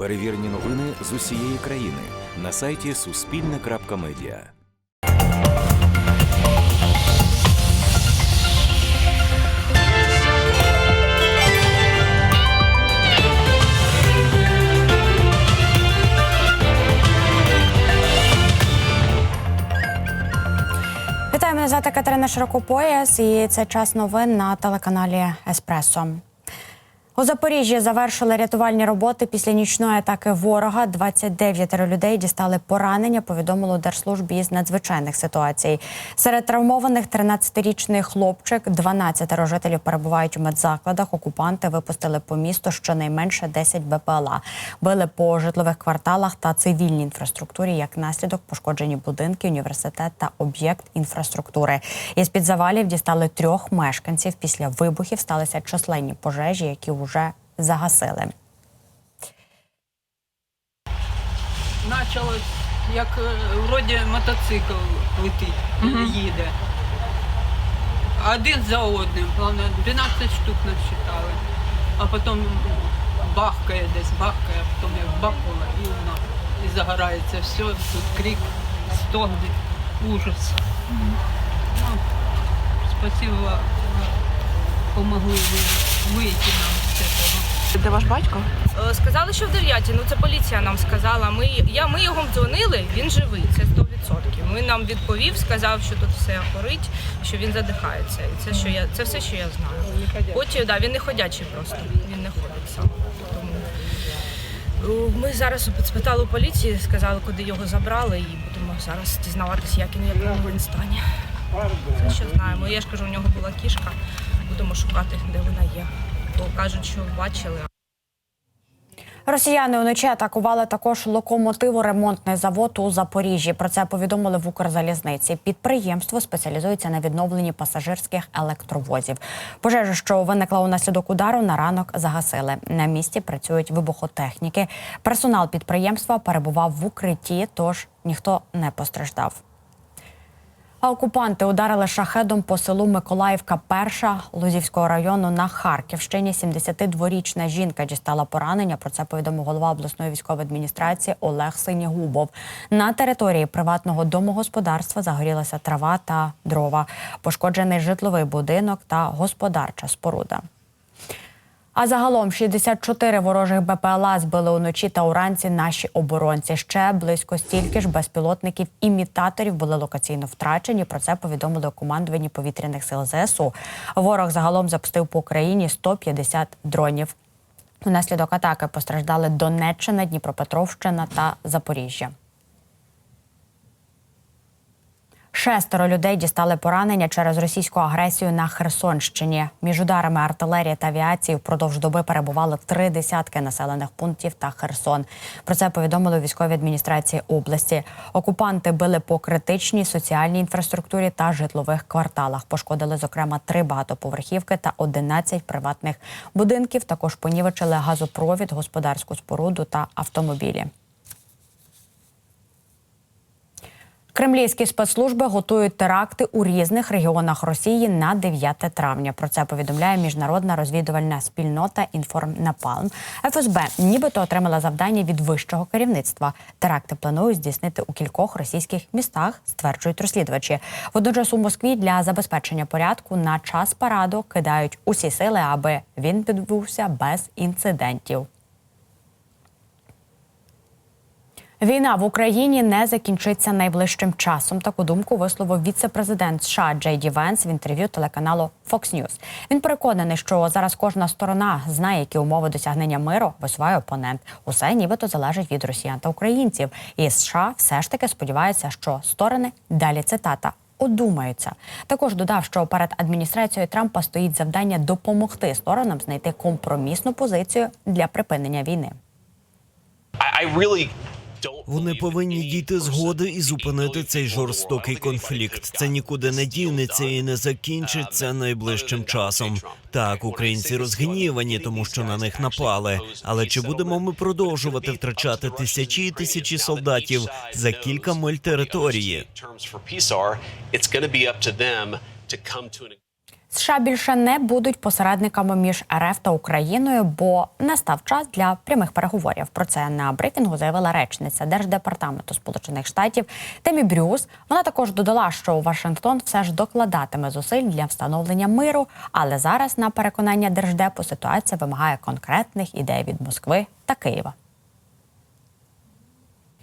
Перевірені новини з усієї країни на сайті Суспільне.Медіа. Вітаю, мене звати Катерина Широкопояс, і це час новин на телеканалі Еспресо. У Запоріжжі завершили рятувальні роботи після нічної атаки ворога. 29 людей дістали поранення. Повідомило Держслужбі із надзвичайних ситуацій. Серед травмованих 13-річний хлопчик, 12 жителів перебувають у медзакладах. Окупанти випустили по місту щонайменше 10 БПЛА. Били по житлових кварталах та цивільній інфраструктурі. Як наслідок пошкоджені будинки, університет та об'єкт інфраструктури. Із під завалів дістали трьох мешканців. Після вибухів сталися численні пожежі, які вже загасили. Началось, як е, вроді мотоцикл летить, їде. Один за одним, головне, 12 штук насчитали. А потім бахкає десь, бахкає, а потім як бахнуло, і воно і загорається все, тут крик, стогни, ужас. Ну, спасибо, помогли вийти нам. Де ваш батько? Е, Сказали, що в 9, ну це поліція нам сказала. Ми, я, ми його дзвонили, він живий, це 100%. Він нам відповів, сказав, що тут все горить, що він задихається. І це, що я, це все, що я знаю. Потім, да, він не ходячий просто, він не ходить сам. Е, ми зараз спитали у поліції, сказали, куди його забрали, і будемо зараз дізнаватися, як він в він стані. Це що знаємо. Я ж кажу, у нього була кішка, будемо шукати, де вона є. Бо кажуть, що бачили, Росіяни уночі атакували також локомотиворемонтний завод у Запоріжжі. Про це повідомили в Укрзалізниці. Підприємство спеціалізується на відновленні пасажирських електровозів. Пожежу, що виникла унаслідок удару, на ранок загасили. На місці працюють вибухотехніки. Персонал підприємства перебував в укритті, тож ніхто не постраждав. А окупанти ударили шахедом по селу Миколаївка, перша Лузівського району на Харківщині. 72-річна жінка дістала поранення. Про це повідомив голова обласної військової адміністрації Олег Синігубов. На території приватного домогосподарства загорілася трава та дрова. Пошкоджений житловий будинок та господарча споруда. А загалом 64 ворожих БПЛА збили уночі та уранці наші оборонці. Ще близько стільки ж безпілотників імітаторів були локаційно втрачені. Про це повідомили у командуванні повітряних сил ЗСУ. Ворог загалом запустив по Україні 150 дронів. Унаслідок атаки постраждали Донеччина, Дніпропетровщина та Запоріжжя. Шестеро людей дістали поранення через російську агресію на Херсонщині. Між ударами артилерії та авіації впродовж доби перебували три десятки населених пунктів та Херсон. Про це повідомили у військовій адміністрації області. Окупанти били по критичній соціальній інфраструктурі та житлових кварталах. Пошкодили, зокрема, три багатоповерхівки та 11 приватних будинків. Також понівечили газопровід, господарську споруду та автомобілі. Кремлівські спецслужби готують теракти у різних регіонах Росії на 9 травня. Про це повідомляє міжнародна розвідувальна спільнота Інформнапалм. ФСБ нібито отримала завдання від вищого керівництва. Теракти планують здійснити у кількох російських містах, стверджують розслідувачі. Водночас у Москві для забезпечення порядку на час параду кидають усі сили, аби він відбувся без інцидентів. Війна в Україні не закінчиться найближчим часом. Таку думку висловив віце-президент США Джей Ді Венс в інтерв'ю телеканалу Fox News. Він переконаний, що зараз кожна сторона знає, які умови досягнення миру висуває опонент. Усе нібито залежить від росіян та українців. І США все ж таки сподіваються, що сторони далі цитата. Одумаються. Також додав, що перед адміністрацією Трампа стоїть завдання допомогти сторонам знайти компромісну позицію для припинення війни. I, really Вони повинні дійти згоди і зупинити цей жорстокий конфлікт. Це нікуди не дінеться і не закінчиться uh, найближчим часом. Так, українці розгнівані, тому що на них напали. Але чи будемо ми продовжувати втрачати тисячі і тисячі солдатів за кілька миль території? США більше не будуть посередниками між РФ та Україною, бо настав час для прямих переговорів. Про це на брифінгу заявила речниця Держдепартаменту Сполучених Штатів Темі Брюс. Вона також додала, що Вашингтон все ж докладатиме зусиль для встановлення миру, але зараз, на переконання держдепу, ситуація вимагає конкретних ідей від Москви та Києва.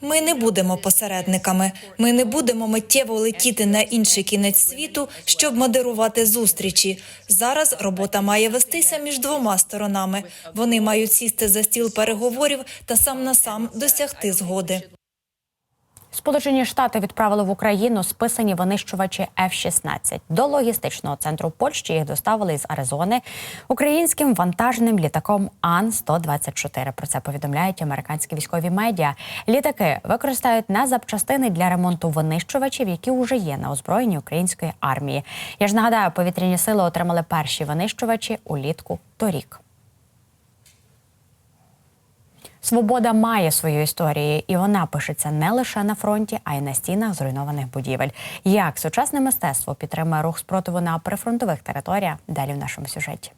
Ми не будемо посередниками. Ми не будемо миттєво летіти на інший кінець світу, щоб модерувати зустрічі. Зараз робота має вестися між двома сторонами. Вони мають сісти за стіл переговорів та сам на сам досягти згоди. Сполучені Штати відправили в Україну списані винищувачі F-16. До логістичного центру Польщі їх доставили із Аризони українським вантажним літаком Ан-124. Про це повідомляють американські військові медіа. Літаки використають на запчастини для ремонту винищувачів, які вже є на озброєнні української армії. Я ж нагадаю, повітряні сили отримали перші винищувачі улітку торік. Свобода має свою історію, і вона пишеться не лише на фронті, а й на стінах зруйнованих будівель. Як сучасне мистецтво підтримує рух спротиву на прифронтових територіях? Далі в нашому сюжеті.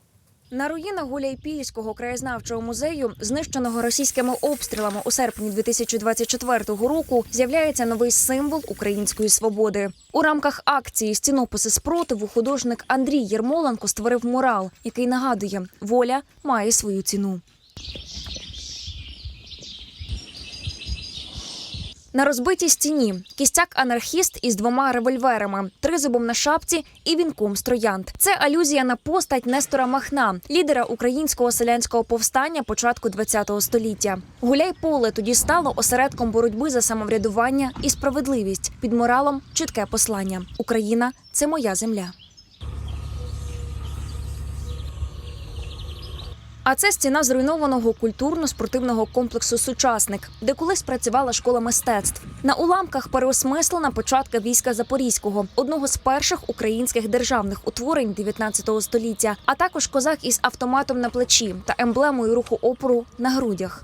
На руїнах Гуляйпільського краєзнавчого музею, знищеного російськими обстрілами у серпні 2024 року, з'являється новий символ української свободи. У рамках акції Стінописи спротиву художник Андрій Єрмоленко створив мурал, який нагадує, воля має свою ціну. На розбитій стіні кістяк анархіст із двома револьверами, тризубом на шапці і вінком з. Це алюзія на постать Нестора Махна, лідера українського селянського повстання початку ХХ століття. Гуляй поле тоді стало осередком боротьби за самоврядування і справедливість. Під моралом чітке послання: Україна це моя земля. А це стіна зруйнованого культурно-спортивного комплексу Сучасник, де колись працювала школа мистецтв. На уламках переосмислена початка війська Запорізького, одного з перших українських державних утворень 19 століття, а також козак із автоматом на плечі та емблемою руху опору на грудях.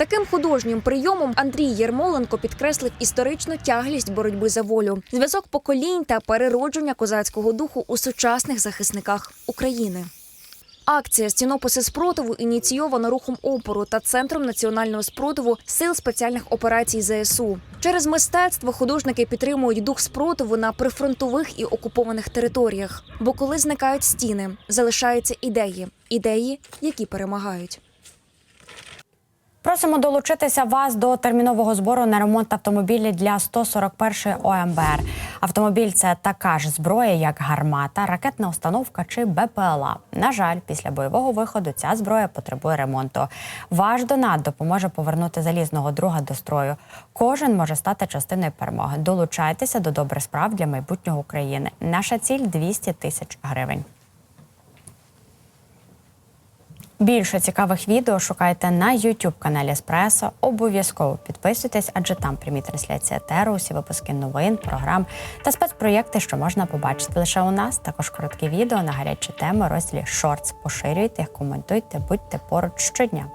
Таким художнім прийомом Андрій Єрмоленко підкреслив історичну тяглість боротьби за волю, зв'язок поколінь та переродження козацького духу у сучасних захисниках України. Акція стінописи спротиву ініційована рухом опору та центром національного спротиву сил спеціальних операцій ЗСУ. Через мистецтво художники підтримують дух спротиву на прифронтових і окупованих територіях. Бо коли зникають стіни, залишаються ідеї, ідеї, які перемагають. Просимо долучитися вас до термінового збору на ремонт автомобіля для 141-ї ОМБР. Автомобіль це така ж зброя, як гармата, ракетна установка чи БПЛА. На жаль, після бойового виходу ця зброя потребує ремонту. Ваш донат допоможе повернути залізного друга до строю. Кожен може стати частиною перемоги. Долучайтеся до добрих справ для майбутнього України. Наша ціль 200 тисяч гривень. Більше цікавих відео шукайте на youtube каналі Еспресо. Обов'язково підписуйтесь, адже там прямі трансляції етеру, усі випуски новин, програм та спецпроєкти, що можна побачити лише у нас. Також короткі відео на гарячі теми, розділі Шортс. Поширюйте, коментуйте, будьте поруч щодня.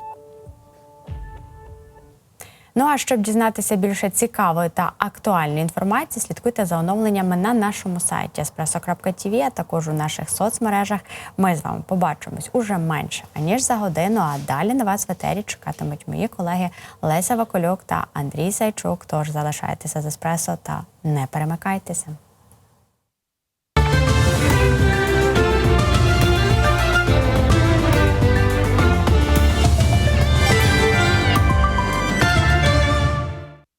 Ну а щоб дізнатися більше цікавої та актуальної інформації, слідкуйте за оновленнями на нашому сайті espresso.tv, а також у наших соцмережах. Ми з вами побачимось уже менше аніж за годину. А далі на вас в етері чекатимуть мої колеги Леся Вакольок та Андрій Сайчук. Тож залишайтеся з еспресо та не перемикайтеся.